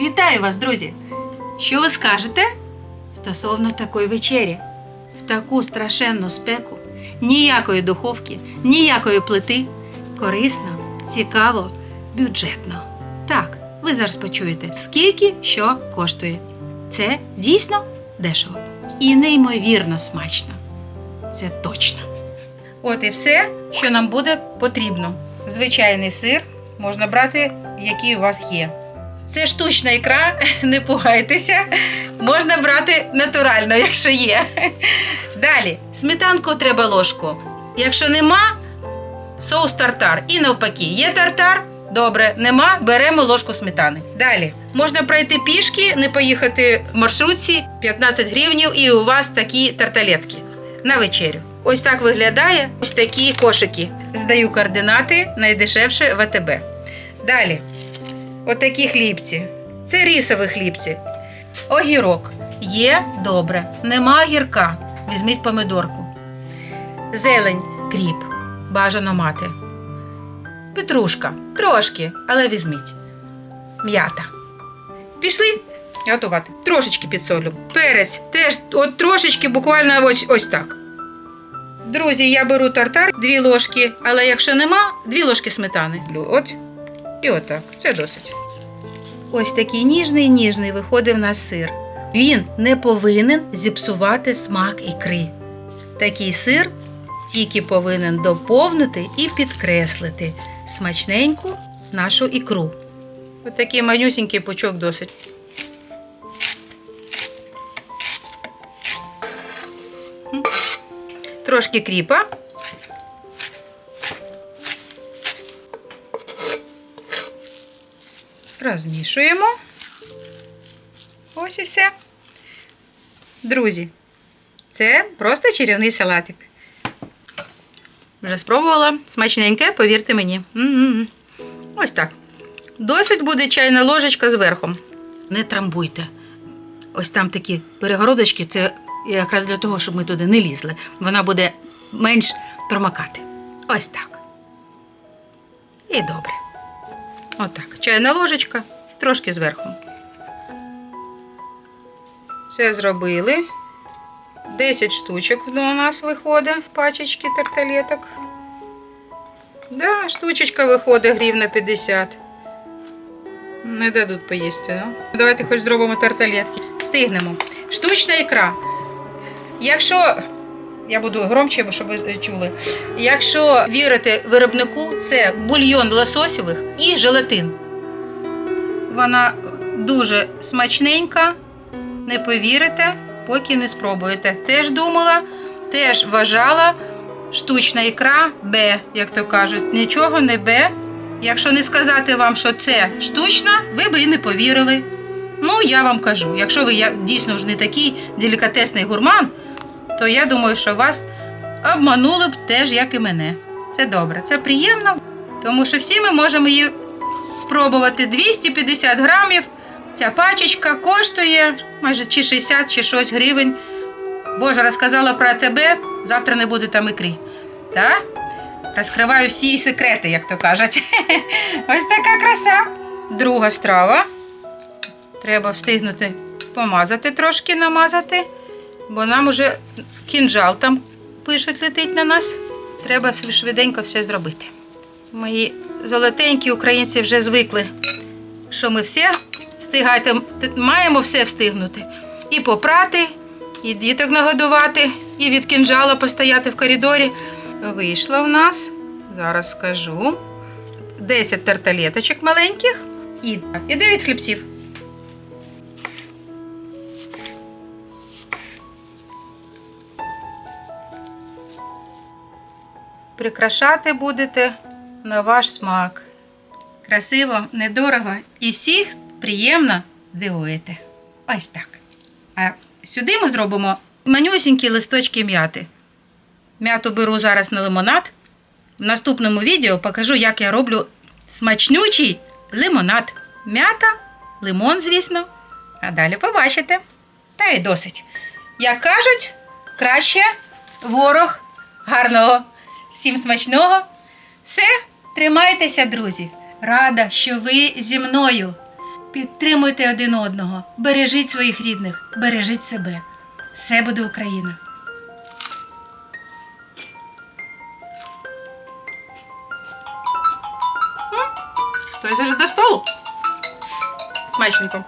Вітаю вас, друзі! Що ви скажете стосовно такої вечері? В таку страшенну спеку, ніякої духовки, ніякої плити. Корисно, цікаво, бюджетно. Так, ви зараз почуєте, скільки що коштує. Це дійсно дешево і неймовірно смачно. Це точно. От і все, що нам буде потрібно. Звичайний сир можна брати, який у вас є. Це штучна ікра, не пугайтеся. Можна брати натурально, якщо є. Далі, сметанку треба ложку. Якщо нема, соус тартар. І навпаки, є тартар. Добре, нема, беремо ложку сметани. Далі можна пройти пішки, не поїхати в маршрутці 15 гривнів, і у вас такі тарталетки на вечерю. Ось так виглядає ось такі кошики. Здаю координати найдешевше в АТБ. Далі, отакі хлібці. Це рісові хлібці. Огірок. Є добре. Нема огірка. Візьміть помидорку. Зелень, кріп. Бажано мати. Петрушка. Трошки, але візьміть. М'ята. Пішли готувати. Трошечки підсолю. Перець теж от трошечки, буквально ось, ось так. Друзі, я беру тартар, дві ложки, але якщо нема, дві ложки сметани. От. І отак. Це досить. Ось такий ніжний ніжний виходить в нас сир. Він не повинен зіпсувати смак ікри. Такий сир тільки повинен доповнити і підкреслити смачненьку нашу ікру. Ось такий манюсінький пучок досить. Трошки кріпа. Розмішуємо. Ось і все. Друзі, це просто чарівний салатик. Вже спробувала. Смачненьке, повірте мені. М-м-м. Ось так. Досить буде чайна ложечка з верхом. Не трамбуйте. Ось там такі перегородочки, це якраз для того, щоб ми туди не лізли. Вона буде менш промокати. Ось так. І добре. Отак. Чайна ложечка, трошки зверху. Це зробили. 10 штучок у нас виходить в пачечки тарталеток. Да, штучечка виходить гривна 50. Не дадуть поїсти, ну. Давайте хоч зробимо тарталетки. Встигнемо. Штучна ікра. Якщо. Я буду громче, щоб ви чули. Якщо вірити виробнику, це бульйон лососєвих і желатин. Вона дуже смачненька, не повірите, поки не спробуєте. Теж думала, теж вважала, штучна ікра Б, як то кажуть, нічого не Б. Якщо не сказати вам, що це штучна, ви би і не повірили. Ну, я вам кажу, якщо ви дійсно ж не такий делікатесний гурман, то я думаю, що вас обманули б теж, як і мене. Це добре, це приємно, тому що всі ми можемо її спробувати 250 грамів. Ця пачечка коштує майже чи 60, чи щось гривень. Боже, розказала про тебе, завтра не буде там ікрі. Так? Розкриваю всі секрети, як то кажуть. Ось така краса. Друга страва. Треба встигнути помазати трошки, намазати, бо нам уже кінжал там пишуть, летить на нас. Треба швиденько все зробити. Мої золотенькі українці вже звикли, що ми все встигати, маємо все встигнути. І попрати, і діток нагодувати, і від кінжала постояти в коридорі. Вийшло в нас, зараз скажу, 10 тарталеточок маленьких і, і 9 хлібців. Прикрашати будете на ваш смак. Красиво, недорого і всіх приємно здивуєте. Ось так. А сюди ми зробимо манюсінькі листочки м'яти. М'яту беру зараз на лимонад. В наступному відео покажу, як я роблю смачнючий лимонад. М'ята, лимон, звісно. А далі побачите. Та й досить. Як кажуть, краще ворог гарного. Всім смачного. Все, тримайтеся, друзі. Рада, що ви зі мною. Підтримуйте один одного, бережіть своїх рідних, бережіть себе. Все буде Україна. Хтось вже до столу. Смачненько.